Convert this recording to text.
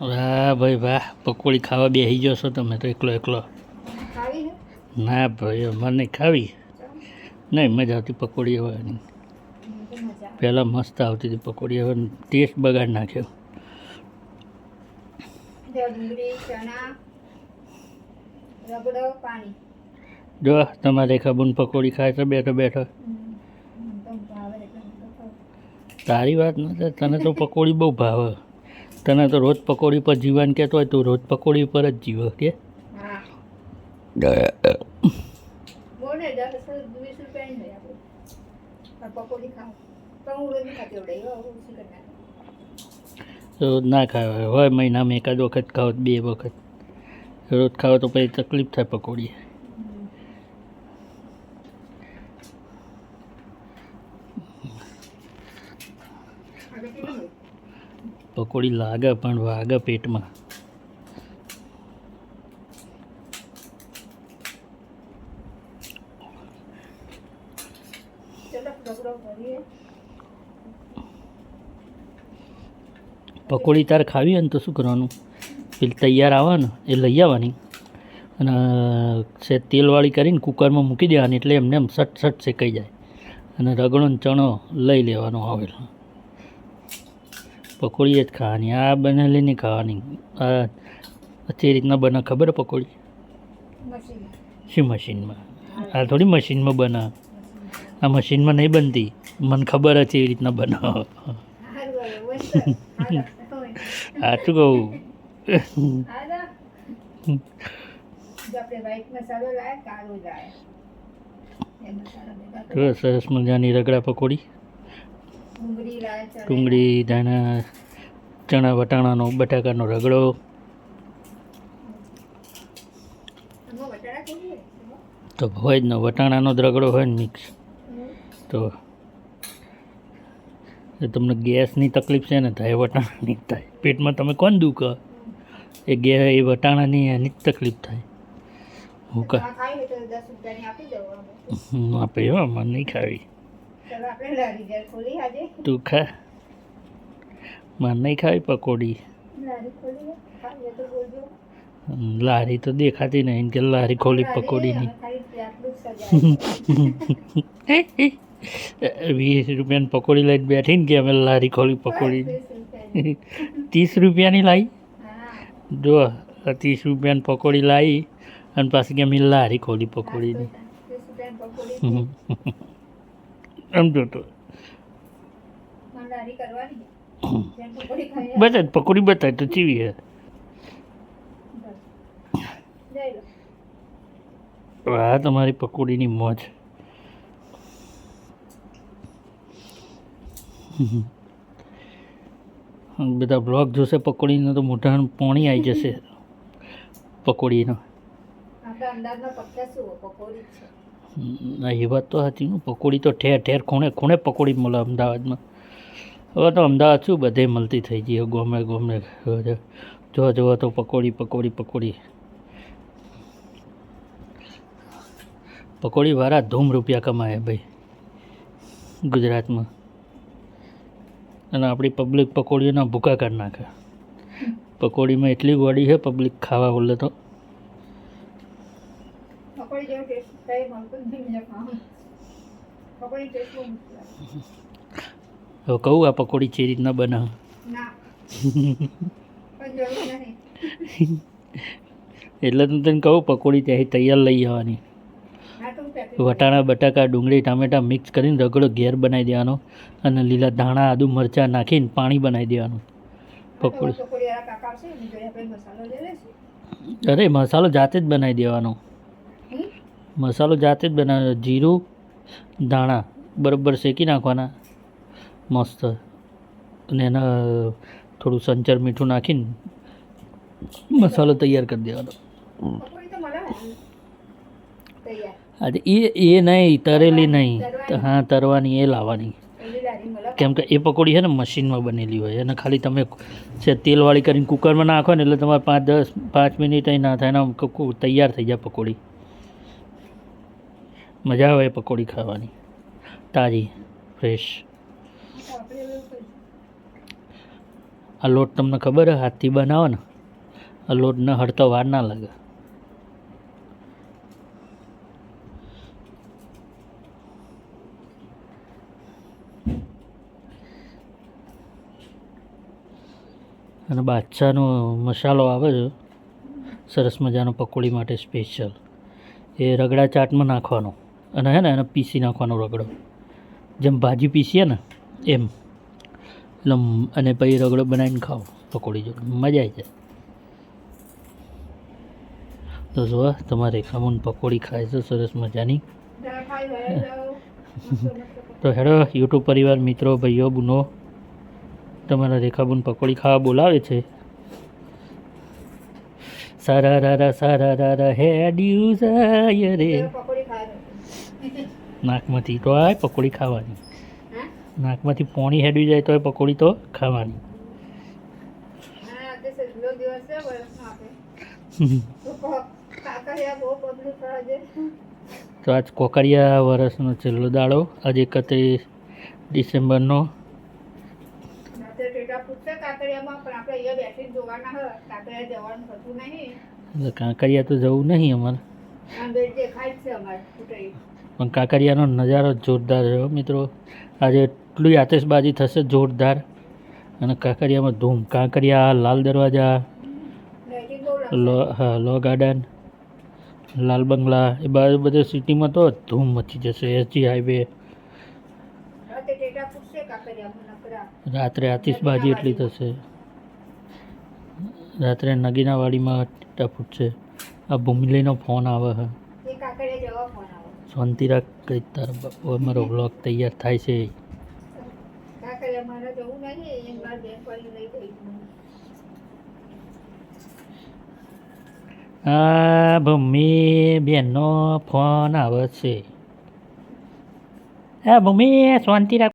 વાહ ભાઈ વાહ પકોડી ખાવા બેસી જશો તમે તો એકલો એકલો. ના ભાઈ મને નહીં ખાવી. નહીં મજા આવતી પકોડી તો મજા પહેલાં મસ્ત આવતી હતી પકોડી હવે ટેસ્ટ બગાડ નાખ્યો. જો તમારે ખબર પકોડી ખાય છે બેઠો બેઠો. તો તો. તારી વાત નથી તને તો પકોડી બહુ ભાવે. તને તો રોજ પકોડી પર જીવન કહેતો હોય તું રોજ પકોડી પર જ જીવ કે? ને ખાવ. રોજ ના ખાવા હોય મહિનામાં એકાદ વખત ખાઓ બે વખત. રોજ ખાવ તો પછી તકલીફ થાય પકોડી Thank હોય? પકોડી લાગે પણ વાગે પેટમાં. પકોડી તાર ખાવી હોય ને તો શું કરવાનું? પેલી તૈયાર આવવાનું, એ લઈ આવવાની. અને, છે, તેલવાળી કરીને કુકરમાં મૂકી દેવાની એટલે એમને એમ સટ સટ શેકાઈ જાય. અને રગડો ચણો લઈ લેવાનો આવેલો પકોડી જ ખાવાની. આ બનેલી નહીં ખાવાની. આ જે રીતના બને ખબર પકોડી? શું મશીનમાં? આ થોડી મશીનમાં બને. આ મશીનમાં નહીં બનતી. મને ખબર હતી એ રીતના બનાવો. હોય સાચું કહું? સરસ મજાની રગડા પકોડી. ડુંગળી ધાણા ચણા વટાણાનો બટાકાનો રગડો? તો હોય જ ને વટાણાનો જ રગડો હોય ને મિક્સ. તો એ તમને ગેસની તકલીફ છે ને થાય વટાણાની થાય. પેટમાં તમે કોણ દુખે? એ ગે એ વટાણાની એની જ તકલીફ થાય. હું કા આપે હો મને નહીં ખાવી. તું ખા. મને નહીં ખાવી પકોડી. લારી તો દેખાતી નહીં કે લારી ખોલી પકોડીની. વીસ રૂપિયાની પકોડી લઈને બેઠી ને કે અમે લારી ખોલી પકોડી. ત્રીસ રૂપિયાની. લાવી જો ત્રીસ રૂપિયાની પકોડી લાવી અને પાછી કે અમે લારી ખોલી પકોડીની. સમજો તો પણ લારી કરવાની? જેમ પકોડી ખાઈએ બતાય પકોડી બતાય તો ચીવી હે. આ તમારી પકોડીની મોજ. બધા બ્લોગ જોશે પકોડીનો તો મોટા પોણી આવી જશે. પકોડીનો. આપણે અંદાજનો પચાસ પકોડી છે. એ વાત તો સાચી. હું પકોડી તો ઠેર ઠેર, ખૂણે ખૂણે પકોડી મળે અમદાવાદમાં. હવે તો અમદાવાદ શું બધે મળતી થઈ ગઈ ગમે ગમે જો જોવો તો પકોડી પકોડી પકોડી. પકોડીવાળા ધૂમ રૂપિયા કમાય ભાઈ, ગુજરાતમાં. અને આપણી પબ્લિક પકોડીઓના ભૂકા કરી નાખે. પકોડીમાં એટલી ગોડી છે, પબ્લિક ખાવા બોલે તો. પકોડી જેવો ટેસ્ટ કઈ મળતો નહીં બીજા ખાવાનું પકોડી ટેસ્ટ બહુ. હવે કહું આ પકોડી જે રીતના બનાવે. ના. એટલે તો તને કહું પકોડી ત્યાંથી તૈયાર લઈ આવવાની. ના તો હું પેકેટ વટાણા બટાકા ડુંગળી ટામેટાં મિક્સ કરીને રગડો ઘેર બનાવી દેવાનો અને લીલા ધાણા આદુ મરચાં નાખીને પાણી બનાવી દેવાનું. પકોડી. અરે મસાલો જાતે જ બનાવી દેવાનો? મસાલો જાતે જ બનાવ્યો જીરું, ધાણા બરાબર શેકી નાખવાના. મસ્ત. અને એના, થોડું સંચર મીઠું નાખીને મસાલો તૈયાર કરી દેવાનો. આજે એ એ નહીં, તરેલી નહીં. હા, તરવાની, એ લાવવાની. કેમ કે એ પકોડી છે ને મશીનમાં બનેલી હોય. અને ખાલી તમે છે તેલવાળી કરીને કુકરમાં નાખો ને એટલે તમારે પાંચ દસ, પાંચ મિનિટ ના થાય ને તૈયાર થઈ જાય પકોડી. મજા આવે પકોડી ખાવાની. તાજી ફ્રેશ. આ લોટ તમને ખબર હાથથી બનાવો ને, આ લોટને હડતો વાર ના લાગે. અને બાદશાહનો મસાલો આવે છે. સરસ મજાનો પકોડી માટે સ્પેશિયલ એ રગડા ચાટમાં નાખવાનો. અને હે ને એને પીસી નાખવાનો રગડો. જેમ ભાજી પીસીએ ને એમ. એટલે અને પછી રગડો બનાવીને ખાઓ પકોડી જોડે મજા આવી જાય. તો જો તમારે રેખાબૂન પકોડી ખાય છે સરસ મજાની. તો હેડો યુટ્યુબ પરિવાર મિત્રો ભાઈઓ બુનો. તમારા રેખાબુન પકોડી ખાવા બોલાવે છે. સારા રારા સારા રારા હેડ્યું જાય રે. પકોડી ખાવા નાકમાંથી તો આ પકોડી ખાવાની. નાકમાંથી પોણી હેડવી જાય તો એ પકોડી તો ખાવાની. તો આજ કોકરિયા વર્ષનો છેલ્લો દાડો. આજે એકત્રીસ ડિસેમ્બરનો. કાંકરિયા તો જવું નહીં અમારે. પણ કાંકરિયાનો નજારો જોરદાર રહ્યો. મિત્રો, આજે એટલી આતશબાજી થશે જોરદાર. અને કાંકરિયામાં ધૂમ. કાંકરિયા, લાલ દરવાજા, લો, હા, લો ગાર્ડન, લાલ બંગલા, એ બાજુ બધે સિટીમાં તો ધૂમ મચી જશે. એસજી હાઈવે રાત્રે આતિશબાજી એટલી થશે. રાત્રે નગીનાવાડીમાં ટીટા ફૂટશે. આ ભૂમિલીનો ફોન આવે છે શાંતિ રાખ કઈ તાર બાપુ અમારો બ્લોગ તૈયાર થાય છે. આ ભૂમિ બેનનો ફોન આવે છે. હા ભૂમિ શાંતિ રાખ.